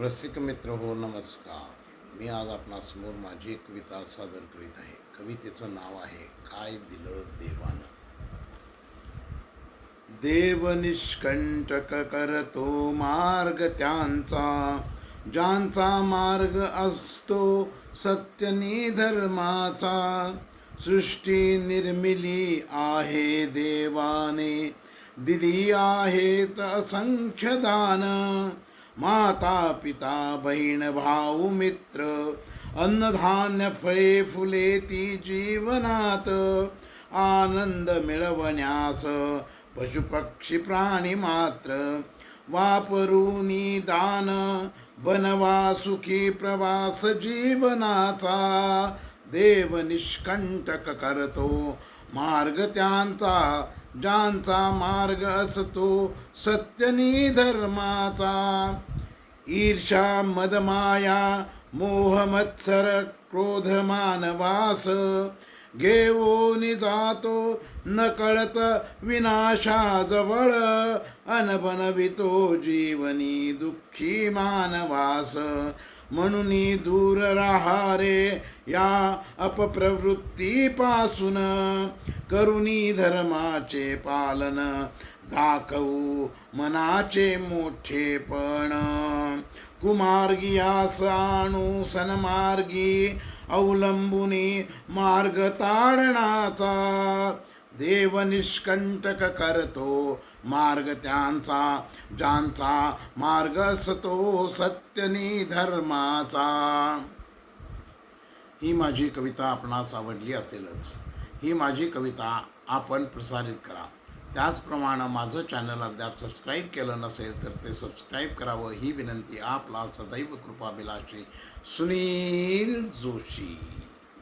रसिक मित्र हो नमस्कार. मी आज आपणासमोर माझी एक कविता सादर करीत आहे. कवितेचं नाव आहे काय दिलं देवानं? देव निष्कंटक करतो मार्ग त्यांचा. ज्यांचा मार्ग असतो सत्यनी धर्माचा सृष्टी निर्मिली आहे देवाने. दिली आहेत असंख्य दान. माता पिता बहीण भाऊ मित्र अन्नधान्य फळे फुले ती जीवनात आनंद मिळवण्यास पशुपक्षी प्राणी मात्र वापरूनी दान बनवा सुखी प्रवास जीवनाचा देव निष्कंटक करतो. मार्ग त्यांचा ज्यांचा मार्ग असतो सत्यनी धर्माचा. ईर्षा मदमाया मोह मत्सर क्रोध मानवास. घेऊन जातो नकळत विनाशाजवळ. अनबनवितो जीवनी दुःखी मानवास. म्हणून दूर राहा रे या अपप्रवृत्तीपासून. करुणी धर्माचे पालन दाखवू मनाचे मोठेपण कुमार्गी आणू सन्मार्गी अवलंबुनी मार्ग ताडणाचा देव निष्कंटक करतो मार्ग त्यांचा ज्यांचा मार्ग असतो सत्यनी धर्माचा ही माझी कविता आपणास आवडली असेलच. ही माझी कविता आपण प्रसारित करा. त्याचप्रमाणे माझं चॅनल अद्याप सबस्क्राईब केलं नसेल तर ते सबस्क्राईब करावं. ही विनंती आपला सदैव कृपाभिलाषी सुनील जोशी.